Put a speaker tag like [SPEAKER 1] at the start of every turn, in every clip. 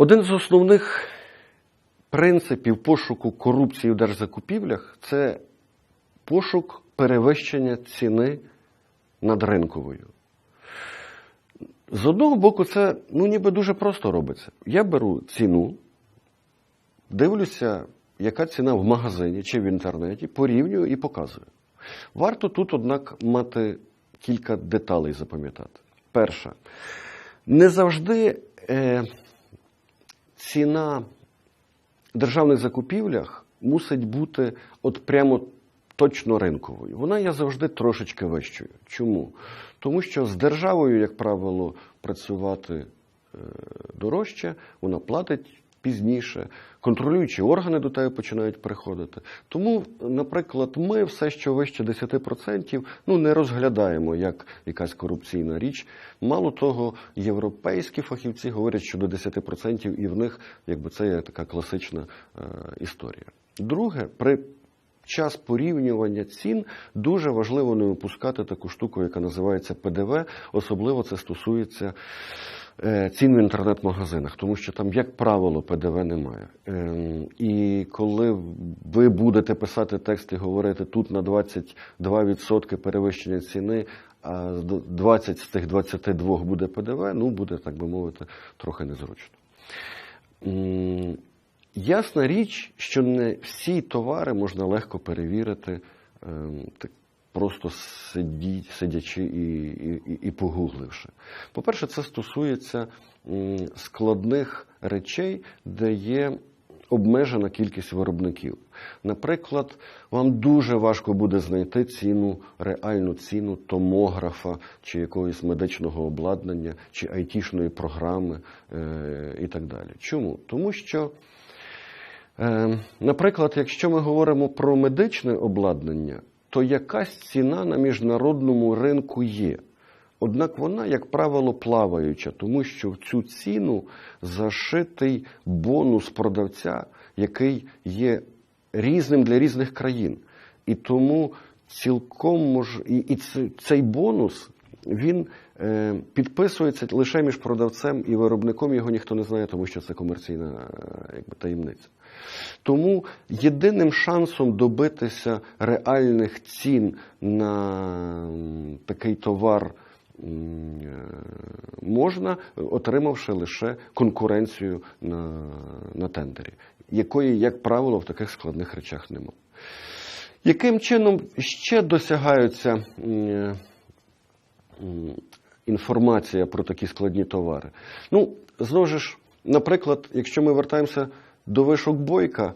[SPEAKER 1] Один з основних принципів пошуку корупції в держзакупівлях це пошук перевищення ціни над ринковою. З одного боку, це ну, ніби дуже просто робиться. Я беру ціну, дивлюся, яка ціна в магазині чи в інтернеті, порівнюю і показую. Варто тут, однак, мати кілька деталей запам'ятати. Перша, не завжди е, ціна в державних закупівлях мусить бути от прямо точно ринковою. Вона є завжди трошечки вищою. Чому? Тому що з державою, як правило, працювати е, дорожче, вона платить пізніше, контролюючі органи до тебе починають приходити. Тому, наприклад, ми все, що вище 10%, ну не розглядаємо як якась корупційна річ. Мало того, європейські фахівці говорять, що до 10% і в них якби це є така класична е, історія. Друге, при час порівнювання цін дуже важливо не випускати таку штуку, яка називається ПДВ. Особливо це стосується цін в інтернет-магазинах, тому що там, як правило, ПДВ немає. Ем, І коли ви будете писати текст і говорити тут на 22% перевищення ціни. А 20 з тих 22 буде ПДВ, ну буде, так би мовити, трохи незручно. Ясна річ, що не всі товари можна легко перевірити, ем, просто сиді, сидячи і, і, і погугливши. По-перше, це стосується складних речей, де є обмежена кількість виробників. Наприклад, вам дуже важко буде знайти ціну, реальну ціну томографа чи якогось медичного обладнання, чи айтішної програми е, і так далі. Чому? Тому що. Е, Наприклад, якщо ми говоримо про медичне обладнання, то якась ціна на міжнародному ринку є. Однак вона, як правило, плаваюча, тому що в цю ціну зашитий бонус продавця, який є різним для різних країн. І тому цілком мож... і, цей бонус він е, підписується лише між продавцем і виробником. Його ніхто не знає, тому що це комерційна е, якби, таємниця. Тому єдиним шансом добитися реальних цін на такий товар е, можна, отримавши лише конкуренцію на, на тендері, якої, як правило, в таких складних речах немає. Яким чином ще досягаються е, інформація про такі складні товари? Ну, знову ж, наприклад, якщо ми вертаємося до вишок бойка,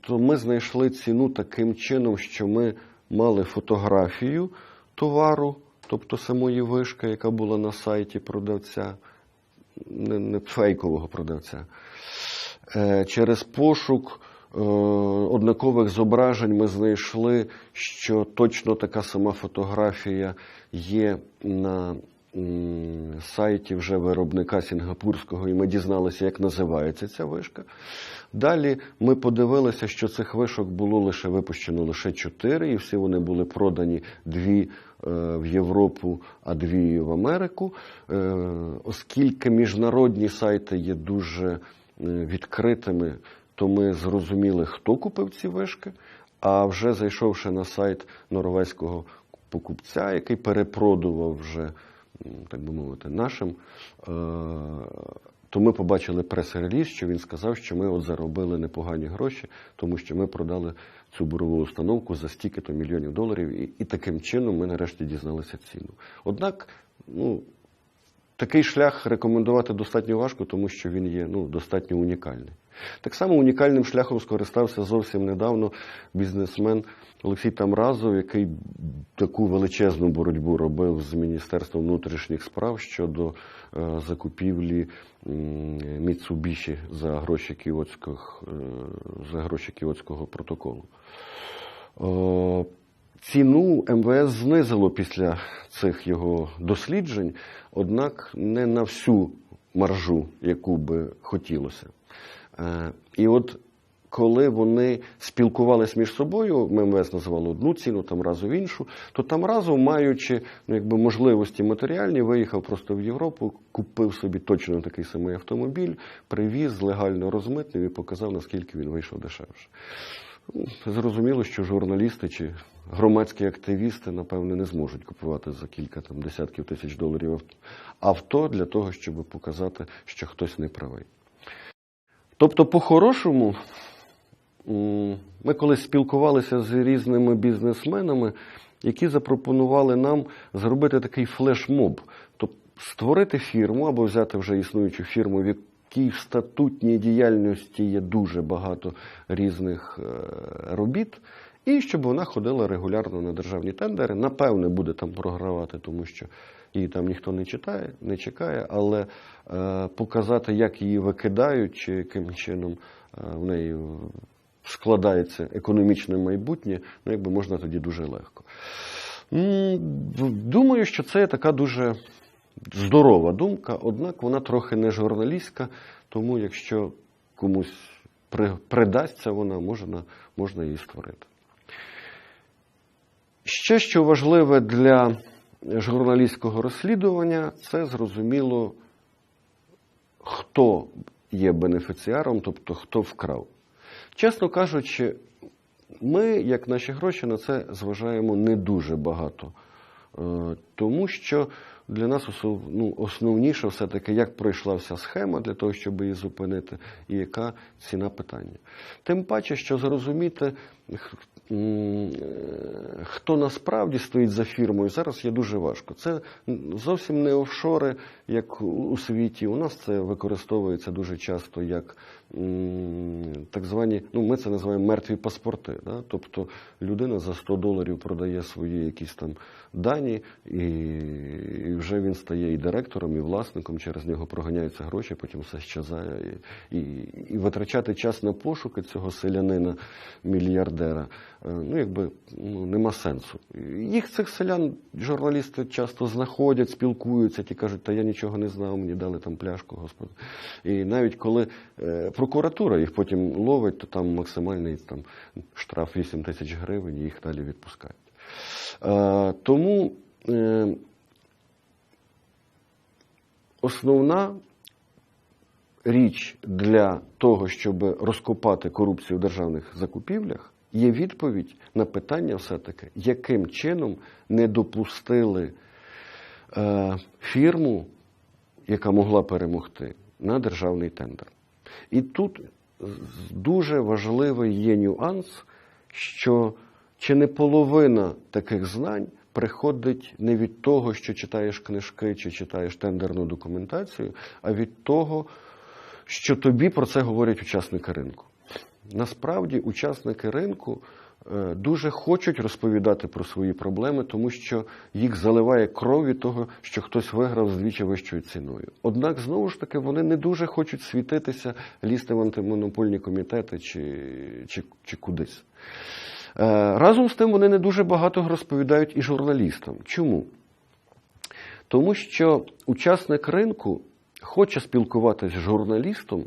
[SPEAKER 1] то ми знайшли ціну таким чином, що ми мали фотографію товару, тобто самої вишки, яка була на сайті продавця, не, фейкового продавця. Е, Через пошук е, однакових зображень ми знайшли, що точно така сама фотографія є на сайті вже виробника сінгапурського, і ми дізналися, як називається ця вишка. Далі ми подивилися, що цих вишок було лише випущено лише чотири, і всі вони були продані дві е, в Європу, а дві в Америку. Е, Оскільки міжнародні сайти є дуже е, відкритими, то ми зрозуміли, хто купив ці вишки. А вже зайшовши на сайт норвезького покупця, який перепродував вже, так би мовити, нашим, е, то ми побачили прес-реліз, що він сказав, що ми от заробили непогані гроші, тому що ми продали цю бурову установку за стільки-то мільйонів доларів, і, і таким чином ми нарешті дізналися ціну. Однак, ну, Такий шлях рекомендувати достатньо важко, тому що він є ну, достатньо унікальний. Так само унікальним шляхом скористався зовсім недавно бізнесмен Олексій Тамразов, який таку величезну боротьбу робив з Міністерством внутрішніх справ щодо е, закупівлі м, Mitsubishi за гроші Кіотських, е, за гроші Кіотського протоколу. Ціну МВС знизило після цих його досліджень, однак не на всю маржу, яку би хотілося. Е, І от коли вони спілкувалися між собою, ММС називало одну ціну, там разом іншу, то там разом, маючи ну, якби, можливості матеріальні, виїхав просто в Європу, купив собі точно такий самий автомобіль, привіз, легально розмитнив і показав, наскільки він вийшов дешевше. Зрозуміло, що журналісти чи громадські активісти, напевне, не зможуть купувати за кілька там, десятків тисяч доларів авто для того, щоб показати, що хтось не правий. Тобто, по-хорошому, ми колись спілкувалися з різними бізнесменами, які запропонували нам зробити такий флешмоб, тобто створити фірму або взяти вже існуючу фірму, в статутній діяльності є дуже багато різних е, робіт. І щоб вона ходила регулярно на державні тендери. Напевне, буде там програвати, тому що її там ніхто не читає, не чекає, але е, показати, як її викидають, чи яким чином е, в неї складається економічне майбутнє, ну якби можна тоді дуже легко. Думаю, що це така дуже здорова думка, однак вона трохи не журналістська, тому якщо комусь при- придасться вона, можна, можна її створити. Ще що важливе для журналістського розслідування, це зрозуміло, хто є бенефіціаром, тобто хто вкрав. Чесно кажучи, ми, як наші гроші, на це зважаємо не дуже багато. Е, Тому що для нас осов- ну, основніше все-таки, як пройшла вся схема для того, щоб її зупинити, і яка ціна питання. Тим паче, що зрозуміти, е, хто насправді стоїть за фірмою, зараз є дуже важко. Це зовсім не офшори, як у- світі. У нас це використовується дуже часто як так звані, ну ми це називаємо мертві паспорти. Да? Тобто людина за 100 доларів продає свої якісь там дані, і вже він стає і директором, і власником, через нього проганяються гроші, потім все щезає. І, і, і витрачати час на пошуки цього селянина, мільярдера, е, ну якби ну, нема сенсу. Їх цих селян журналісти часто знаходять, спілкуються, ті кажуть, та я нічого не знав, мені дали там пляшку, господи. І навіть коли е, прокуратура їх потім ловить, то там максимальний там, штраф 8 тисяч гривень, і їх далі відпускають. Е, тому е, основна річ для того, щоб розкопати корупцію в державних закупівлях, є відповідь на питання все-таки, яким чином не допустили е, фірму, яка могла перемогти, на державний тендер. І тут дуже важливий є нюанс, що чи не половина таких знань приходить не від того, що читаєш книжки чи читаєш тендерну документацію, а від того, що тобі про це говорять учасники ринку. Насправді, учасники ринку е, дуже хочуть розповідати про свої проблеми, тому що їх заливає кров від того, що хтось виграв з двічі вищою ціною. Однак, знову ж таки, вони не дуже хочуть світитися, лізти в антимонопольні комітети чи, чи, чи кудись. Е, Разом з тим вони не дуже багато розповідають і журналістам. Чому? Тому що учасник ринку хоче спілкуватися з журналістом,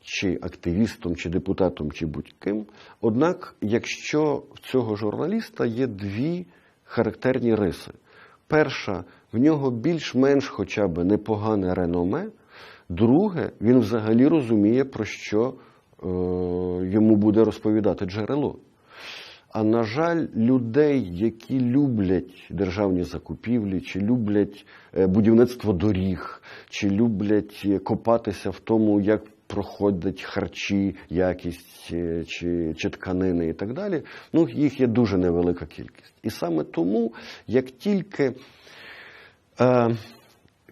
[SPEAKER 1] чи активістом, чи депутатом, чи будь-ким. Однак, якщо в цього журналіста є дві характерні риси. Перша, в нього більш-менш хоча б непогане реноме. Друге, він взагалі розуміє, про що е, йому буде розповідати джерело. А на жаль, людей, які люблять державні закупівлі, чи люблять е, будівництво доріг, чи люблять е, копатися в тому, як проходять харчі, якість е, чи, чи тканини і так далі, ну їх є дуже невелика кількість. І саме тому, як тільки е,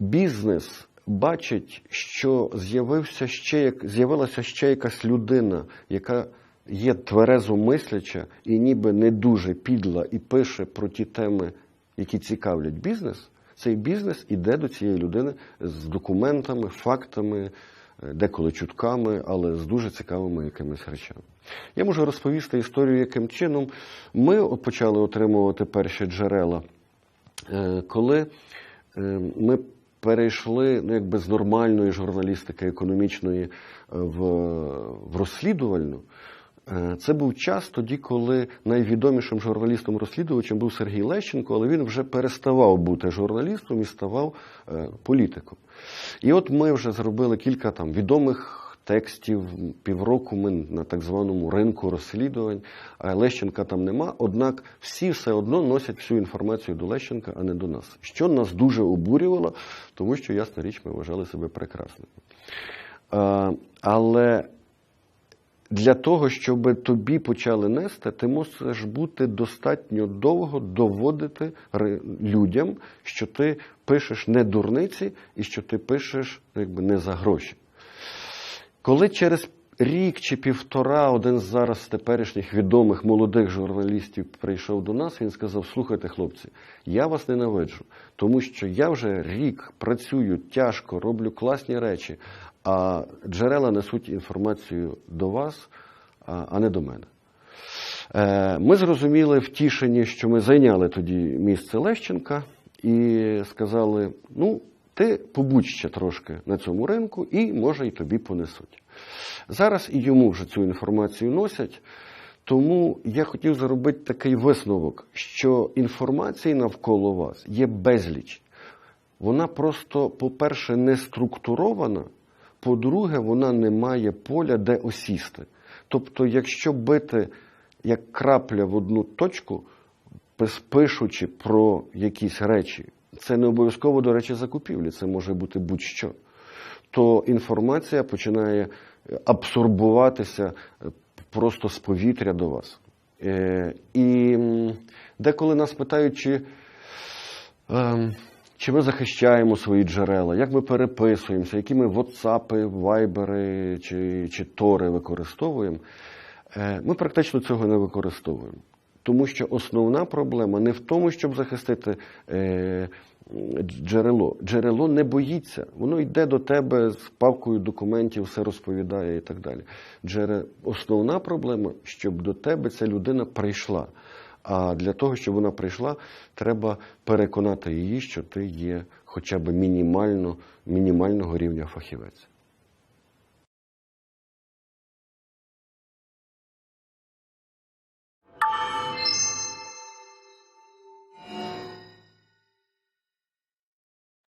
[SPEAKER 1] бізнес бачить, що з'явився ще як з'явилася ще якась людина, яка є тверезо мисляча і ніби не дуже підла, і пише про ті теми, які цікавлять бізнес. Цей бізнес іде до цієї людини з документами, фактами, е, деколи чутками, але з дуже цікавими якимись речами. Я можу розповісти історію, яким чином ми почали отримувати перші джерела, Е, коли е, ми перейшли ну, якби з нормальної журналістики економічної в, в розслідувальну, Це був час тоді, коли найвідомішим журналістом-розслідувачем був Сергій Лещенко, але він вже переставав бути журналістом і ставав е, політиком. І от ми вже зробили кілька там відомих текстів. Півроку ми на так званому ринку розслідувань. Лещенка там нема. Однак всі все одно носять всю інформацію до Лещенка, а не до нас. Що нас дуже обурювало, тому що, ясна річ, ми вважали себе прекрасними. Е, Але для того, щоб тобі почали нести, ти мусиш бути достатньо довго доводити людям, що ти пишеш не дурниці і що ти пишеш якби, не за гроші. Коли через рік чи півтора один з зараз теперішніх відомих молодих журналістів прийшов до нас, він сказав: Слухайте, хлопці, я вас ненавиджу, тому що я вже рік працюю тяжко, роблю класні речі, а джерела несуть інформацію до вас, а не до мене. Е, Ми зрозуміли втішені, що ми зайняли тоді місце Лещенка і сказали: ну, ти побудь ще трошки на цьому ринку, і може і тобі понесуть. Зараз і йому вже цю інформацію носять. Тому я хотів зробити такий висновок, що інформації навколо вас є безліч. Вона просто, по-перше, не структурована, по-друге, вона не має поля, де осісти. Тобто, якщо бити як крапля в одну точку, пишучи про якісь речі, це не обов'язково, до речі, закупівлі, це може бути будь-що, то інформація починає е, абсорбуватися е, просто з повітря до вас. Е, І деколи нас питають, чи Ем, Чи ми захищаємо свої джерела, як ми переписуємося, які ми WhatsApp, вайбери чи, чи тори використовуємо, Е, ми практично цього не використовуємо. Тому що основна проблема не в тому, щоб захистити е, джерело. Джерело не боїться, воно йде до тебе з папкою документів, все розповідає і так далі. Основна проблема, щоб до тебе ця людина прийшла. А для того, щоб вона прийшла, треба переконати її, що ти є хоча б мінімально, мінімального рівня фахівець.